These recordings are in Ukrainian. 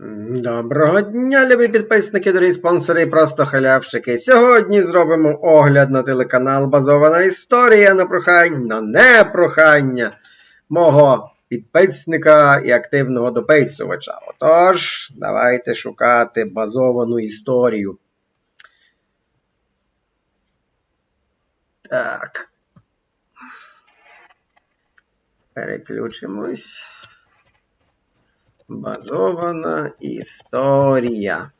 Доброго дня, любі підписники, дорогі спонсори і просто халявщики. Сьогодні зробимо огляд на телеканал Базована історія на прохання, на непрохання мого підписника і активного дописувача. Отож, давайте шукати базовану історію. Так. Переключимось. Базована історія.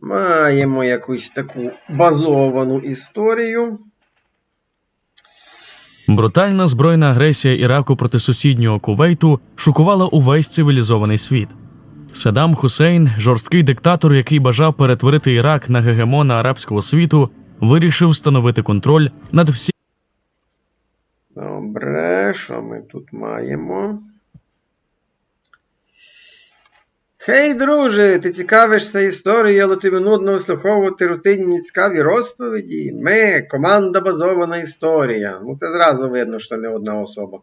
Маємо якусь таку базовану історію. Брутальна збройна агресія Іраку проти сусіднього Кувейту шокувала увесь цивілізований світ. Саддам Хусейн, жорсткий диктатор, який бажав перетворити Ірак на гегемона арабського світу, вирішив встановити контроль над всіма Добре, що ми тут маємо? Хей, друже, ти цікавишся історією, але тобі нудно вислуховувати рутинні цікаві розповіді. Ми команда базована історія. Ну це зразу видно, що не одна особа.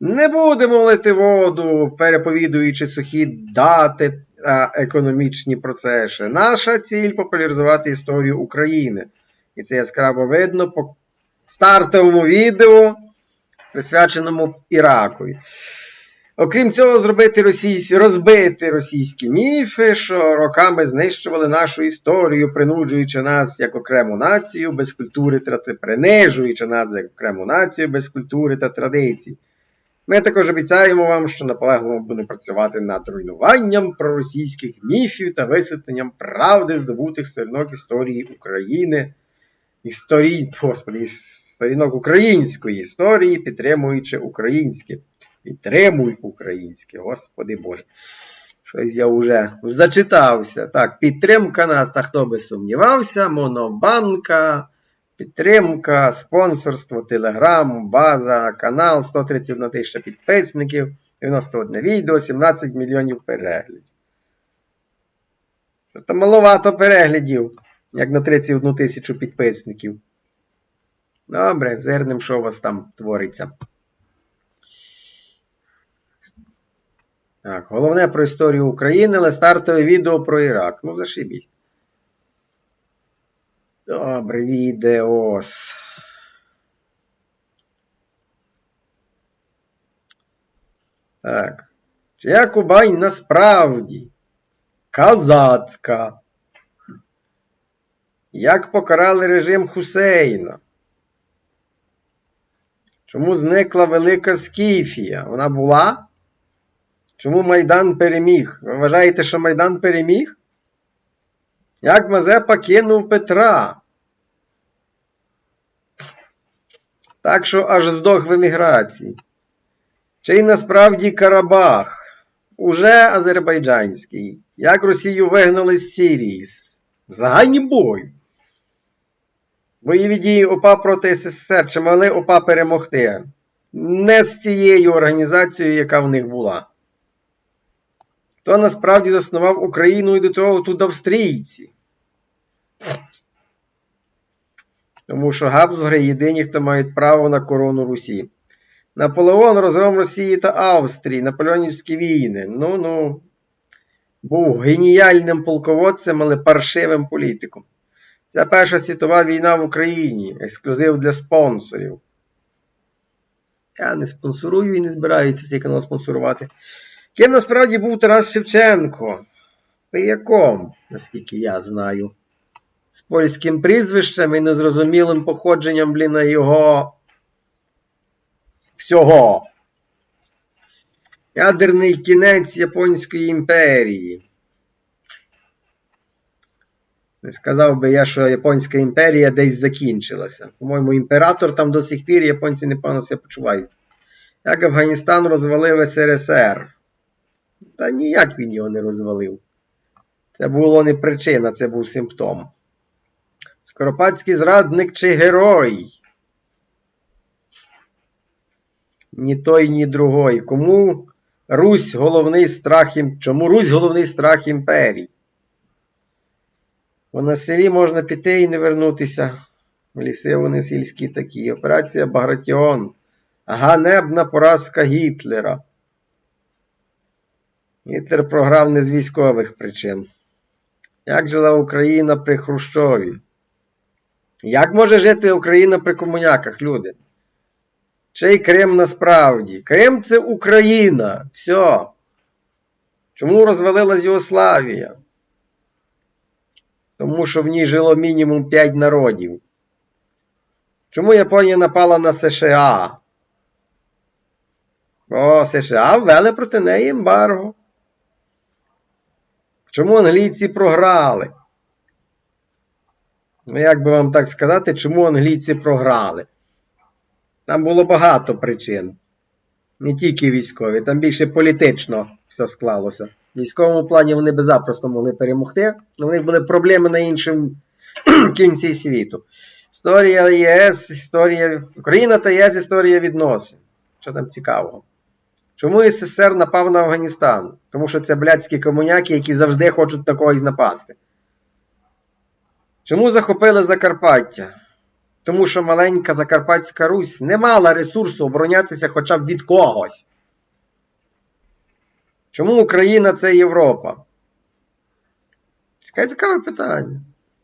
Не будемо лити воду, переповідуючи сухі дати а економічні процеси. Наша ціль популяризувати історію України. І це яскраво видно по стартовому відео, присвяченому Іраку. Окрім цього, зробити російські, розбити російські міфи, що роками знищували нашу історію, принуджуючи нас як окрему націю без культури та принижуючи нас як окрему націю без культури та традицій. Ми також обіцяємо вам, що наполегливо будемо працювати над руйнуванням проросійських міфів та висвітленням правди здобутих сторінок історії України, історій, господи, сторінок української історії, підтримуючи українське. Підтримуй українське, Господи Боже. Щось я вже зачитався. Так, підтримка нас, та хто би сумнівався, Монобанка, підтримка, спонсорство, Телеграм, база, канал, 131 тисяча підписників, 91 відео, 17 мільйонів переглядів. Це маловато переглядів, як на 31 тисячу підписників. Добре, зернем, що у вас там твориться. Так, головне про історію України, але стартове відео про Ірак. Ну, зашибіть. Добре, відеос. Так. Чия Кубань насправді казацька. Як покарали режим Хусейна? Чому зникла Велика Скіфія? Вона була? Чому Майдан переміг? Ви вважаєте, що Майдан переміг? Як Мазепа кинув Петра? Так що аж здох в еміграції. Чи насправді Карабах? Уже азербайджанський. Як Росію вигнали з Сирії? З ганьбою. Бойові дії ОПА проти СССР чи могли ОПА перемогти? Не з цією організацією, яка в них була. Хто насправді заснував Україну і до того тут австрійці? Тому що Габсбурги єдині, хто мають право на корону Русі. Наполеон розгром Росії та Австрії, Наполеонівські війни. Ну ну. Був геніальним полководцем, але паршивим політиком. Це Перша світова війна в Україні. Ексклюзив для спонсорів. Я не спонсорую і не збираюся цей канал спонсорувати. Ким насправді був Тарас Шевченко? Пияком, наскільки я знаю. З польським прізвищем і незрозумілим походженням, блін, його всього. Ядерний кінець Японської імперії. Сказав би я, що Японська імперія десь закінчилася. По-моєму, імператор там до сих пір японці непогано себе почувають. Як Афганістан розвалив СРСР. Та ніяк він його не розвалив. Це було не причина, це був симптом. Скоропадський зрадник чи герой? Ні той, ні другой. Кому Русь головний страх. Чому Русь головний страх імперії? Бо на селі можна піти і не вернутися. Ліси вони сільські такі. Операція Багратіон. Ганебна поразка Гітлера. Гітлер програв не з військових причин. Як жила Україна при Хрущові? Як може жити Україна при комуняках, люди? Чий Крим насправді? Крим це Україна. Все. Чому розвалилась Югославія? Тому що в ній жило мінімум 5 народів. Чому Японія напала на США? Бо США ввели проти неї ембарго. Чому англійці програли? Ну, як би вам так сказати, чому англійці програли? Там було багато причин. Не тільки військові, там більше політично все склалося. Військовому плані вони би запросто могли перемогти, але в них були проблеми на іншому кінці світу. Історія ЄС, історія. Україна та ЄС історія відносин. Що там цікавого? Чому СССР напав на Афганістан? Тому що це блядські комуняки, які завжди хочуть на когось напасти. Чому захопили Закарпаття? Тому що маленька Закарпатська Русь не мала ресурсу оборонятися хоча б від когось. Чому Україна це Європа? Цікаве цікаве питання.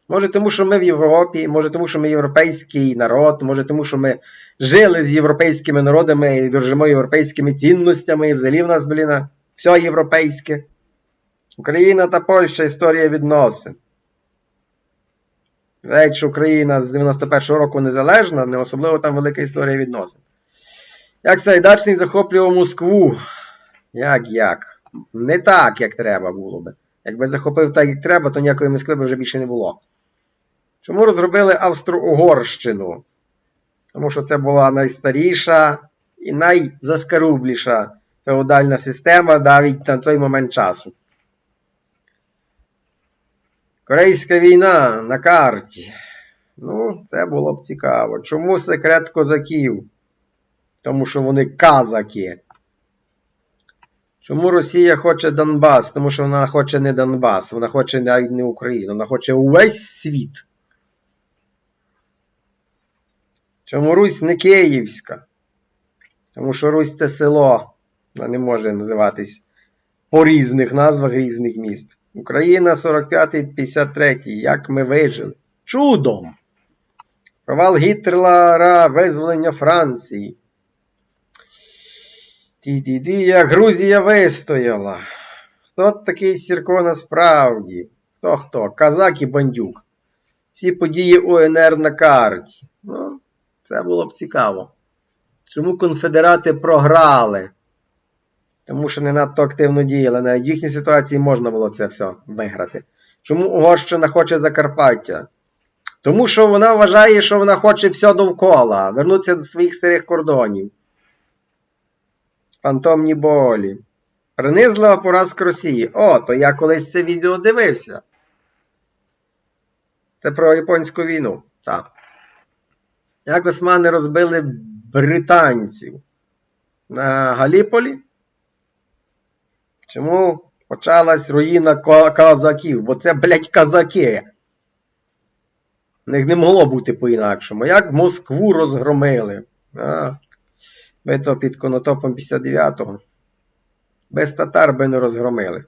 Може, тому що ми в Європі, може, тому що ми європейський народ, може, тому що ми жили з європейськими народами і дружимо європейськими цінностями, і взагалі в нас, блін, все європейське. Україна та Польща історія відносин. Навіть що Україна з 91-го року незалежна, не особливо там велика історія відносин. Як Сайдачний захоплював Москву? Як як? Не так, як треба було би. Якби захопив так, як треба, то ніякої Москви б вже більше не було. Чому розробили Австро-Угорщину? Тому що це була найстаріша і найзаскарубліша феодальна система навіть на той момент часу. Корейська війна на карті. Ну, це було б цікаво. Чому секрет козаків? Тому що вони казаки. Чому Росія хоче Донбас? Тому що вона хоче не Донбас, вона хоче навіть не Україну, вона хоче увесь світ. Чому Русь не Київська? Тому що Русь це село. Вона не може називатись по різних назвах різних міст. Україна 45-53. Як ми вижили? Чудом! Провал Гітлера, визволення Франції. Ті-ті-ті, як Грузія вистояла. Хто такий Сірко насправді? Хто хто? Казак і бандюк. Ці події УНР на карті. Ну, це було б цікаво. Чому конфедерати програли? Тому що не надто активно діяли. В їхній ситуації можна було це все виграти. Чому Угорщина хоче Закарпаття? Тому що вона вважає, що вона хоче все довкола, вернутися до своїх старих кордонів. Фантомні болі. Принизлива поразка Росії. О, то я колись це відео дивився. Це про японську війну. Так. Як османи розбили британців на Галіполі? Чому почалась руїна казаків? Бо це, блядь, казаки. В них не могло бути по-інакшому. Як Москву розгромили? А, Битва під Конотопом 59-го. Без татар би не розгромили.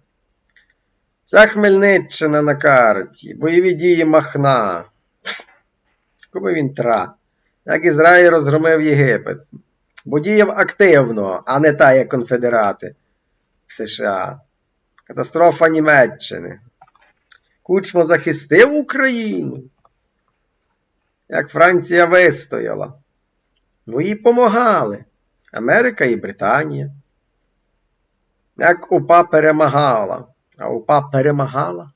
Вся Хмельниччина на карті. Бойові дії Махна. Кому він тра? Як Ізраїль розгромив Єгипет. Бо діяв активно, а не та, як конфедерати в США. Катастрофа Німеччини. Кучма захистив Україну. Як Франція вистояла. Ну їй помагали. Америка і Британія. Як УПА перемагала. А УПА перемагала.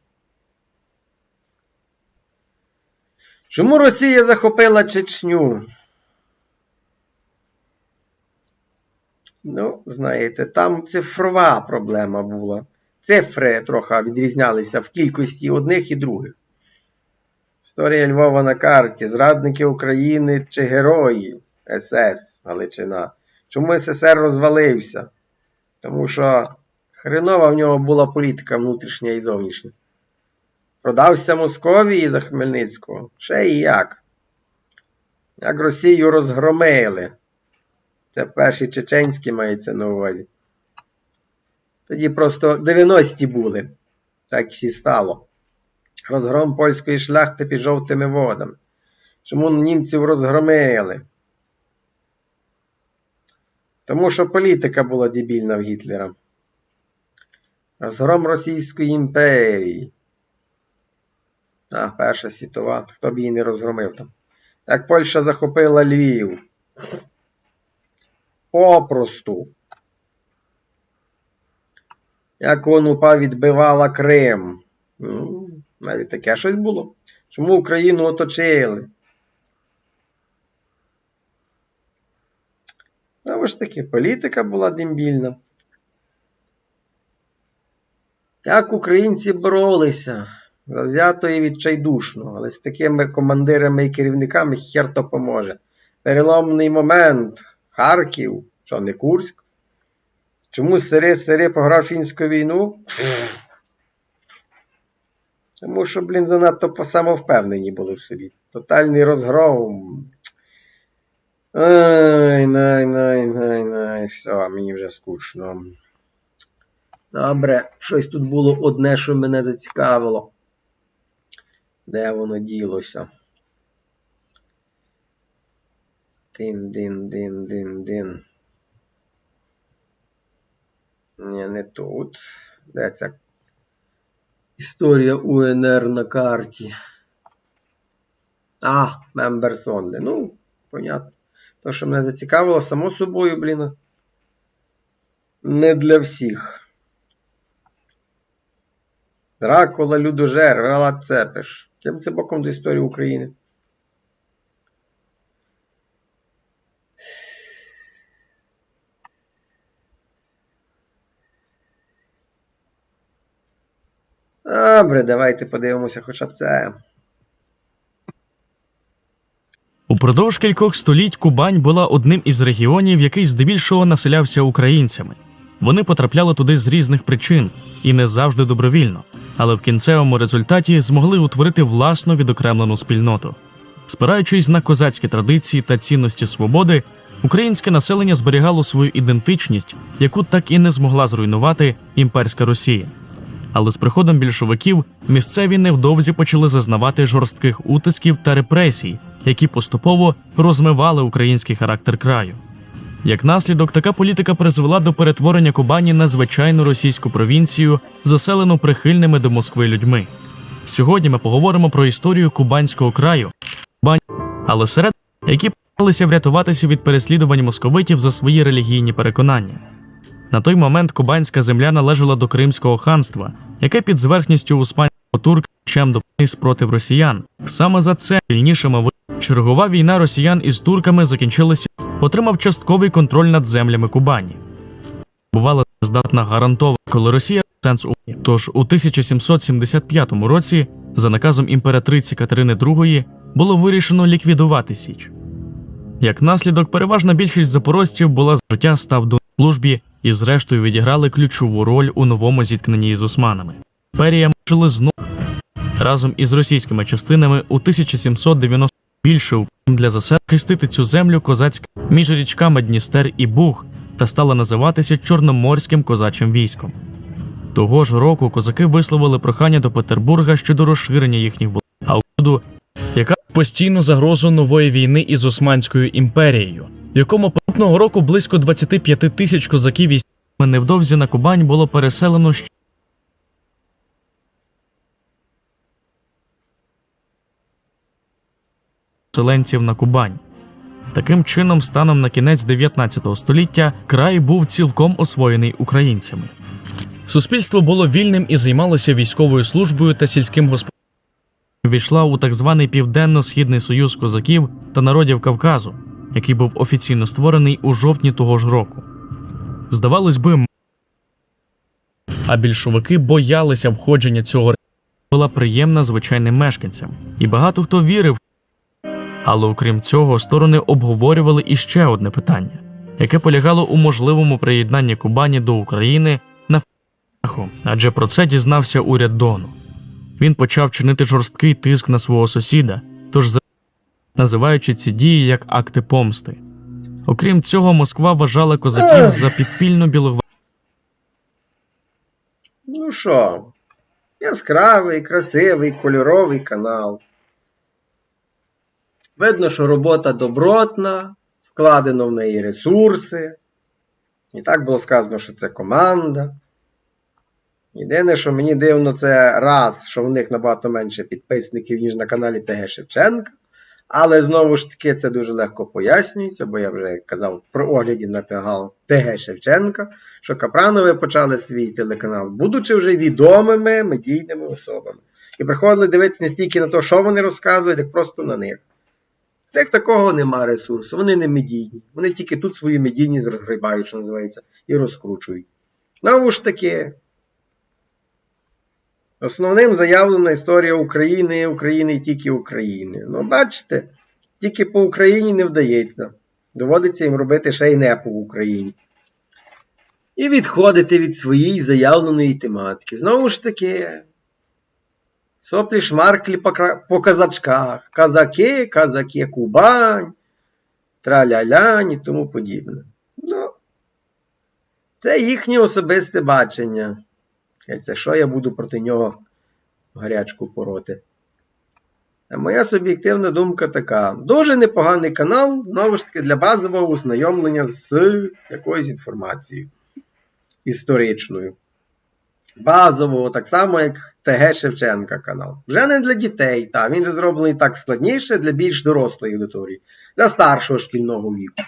Чому Росія захопила Чечню? Ну, знаєте, там цифрова проблема була. Цифри трохи відрізнялися в кількості одних і других. Історія Львова на карті. Зрадники України чи герої СС Галичина. Чому СССР розвалився? Тому що хренова в нього була політика внутрішня і зовнішня. Продався Московії за Хмельницького. Ще і як. Як Росію розгромили. Це в першій чеченській мається на увазі. Тоді просто 90-ті були. Так всі стало. Розгром польської шляхти під жовтими водами. Чому німців розгромили? Тому що політика була дебільна в Гітлера. Розгром Російської імперії. А, Перша світова. Хто б її не розгромив там. Як Польща захопила Львів. Попросту. Як УНУПА відбивала Крим. Навіть таке щось було. Чому Україну оточили? Ж таки, політика була дембільна. Як українці боролися завзято і відчайдушно, але з такими командирами і керівниками хер то поможе. Переломний момент Харків, що не Курськ. Чому сири сири пограв фінську війну? Тому що, блін, занадто самовпевнені були в собі. Тотальний розгром. Ай, най, най, най, най. Все, мені вже скучно. Добре, щось тут було одне, що мене зацікавило. Де воно ділося? Дин, дин, дин, дин, дин. Ні, не тут. Де ця історія УНР на карті? А, Members Only. Ну, понятно. То, що мене зацікавило, само собою, блін. Не для всіх. Дракула, Людожер, Гала Цепеш. Ким це боком до історії України? Добре, давайте подивимося хоча б це. Упродовж кількох століть Кубань була одним із регіонів, який здебільшого населявся українцями. Вони потрапляли туди з різних причин і не завжди добровільно, але в кінцевому результаті змогли утворити власну відокремлену спільноту. Спираючись на козацькі традиції та цінності свободи, українське населення зберігало свою ідентичність, яку так і не змогла зруйнувати імперська Росія. Але з приходом більшовиків місцеві невдовзі почали зазнавати жорстких утисків та репресій, які поступово розмивали український характер краю. Як наслідок, така політика призвела до перетворення Кубані на звичайну російську провінцію, заселену прихильними до Москви людьми. Сьогодні ми поговоримо про історію Кубанського краю, але серед які намагалися врятуватися від переслідувань московитів за свої релігійні переконання. На той момент Кубанська земля належала до Кримського ханства, яке під зверхністю успанського турка чим допоміг спротив росіян. Саме за це вільнішими ви чергова війна росіян із турками закінчилася, отримав частковий контроль над землями Кубані. Бувала здатна гарантована, коли Росія сенс у тож у 1775 році, за наказом імператриці Катерини II, було вирішено ліквідувати Січ. Як наслідок, переважна більшість запорожців була з життя став до службі і, зрештою, відіграли ключову роль у новому зіткненні із османами. Імперія мусили знову разом із російськими частинами у 1790 більше для засад хистити цю землю козацька між річками Дністер і Буг та стала називатися Чорноморським козачим військом. Того ж року козаки висловили прохання до Петербурга щодо розширення їхніх вол- а угоду, яка постійну загрозу нової війни із Османською імперією, якому наступного року близько 25 тисяч козаків і невдовзі на Кубань було переселено щ- селенців на Кубань. Таким чином, станом на кінець 19 століття край був цілком освоєний українцями. Суспільство було вільним і займалося військовою службою та сільським господарством. Війшла у так званий Південно-Східний Союз козаків та народів Кавказу, який був офіційно створений у жовтні того ж року. Здавалось би, а більшовики боялися входження цього була приємна звичайним мешканцям, і багато хто вірив. Але окрім цього, сторони обговорювали іще одне питання, яке полягало у можливому приєднанні Кубані до України на фаху, адже про це дізнався уряд Дону. Він почав чинити жорсткий тиск на свого сусіда, тож за- називаючи ці дії як акти помсти. Окрім цього, Москва вважала козаків за підпільну білогвардію. Ну що, яскравий, красивий, кольоровий канал. Видно, що робота добротна, вкладено в неї ресурси. І так було сказано, що це команда. Єдине, що мені дивно, це раз, що в них набагато менше підписників, ніж на каналі ТГ Шевченка. Але знову ж таки це дуже легко пояснюється, бо я вже казав про огляді на канал ТГ Шевченка, що Капранови почали свій телеканал, будучи вже відомими медійними особами. І приходили дивитися не стільки на те, що вони розказують, як просто на них. Як такого нема ресурсу, вони не медійні. Вони тільки тут свою медійність розгрібають, що називається, і розкручують. Знову ж таки, основним заявлена історія України, України і тільки України. Ну, бачите, тільки по Україні не вдається. Доводиться їм робити ще й не по Україні. І відходити від своєї заявленої тематики. Знову ж таки, соплі шмарклі по казачках. Казаки, казаки, Кубань, траля-лянь і тому подібне. Ну, це їхнє особисте бачення. Це що я буду проти нього гарячку пороти. А моя суб'єктивна думка така: дуже непоганий канал, знову ж таки, для базового ознайомлення з якоюсь інформацією історичною. Базового, так само, як ТГ Шевченка канал. Вже не для дітей, та, він зроблений так складніше для більш дорослої аудиторії, для старшого шкільного віку.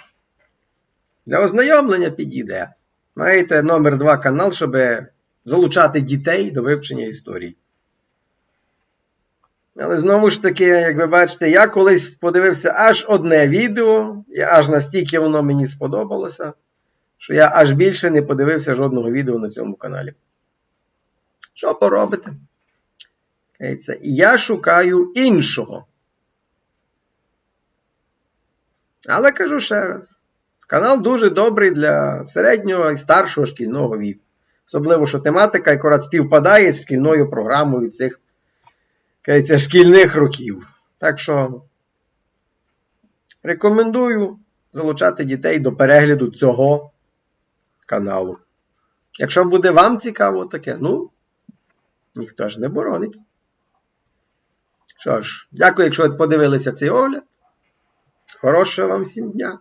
Для ознайомлення підійде. Маєте номер 2 канал, щоб залучати дітей до вивчення історії. Але знову ж таки, як ви бачите, я колись подивився аж одне відео, і аж настільки воно мені сподобалося, що я аж більше не подивився жодного відео на цьому каналі. Що поробите? І я шукаю іншого. Але кажу ще раз: канал дуже добрий для середнього і старшого шкільного віку. Особливо, що тематика якраз співпадає з шкільною програмою цих кажеться, шкільних років. Так що рекомендую залучати дітей до перегляду цього каналу. Якщо буде вам цікаво таке, ну, ніхто ж не боронить. Що ж, дякую, якщо ви подивилися цей огляд. Хорошого вам всім дня!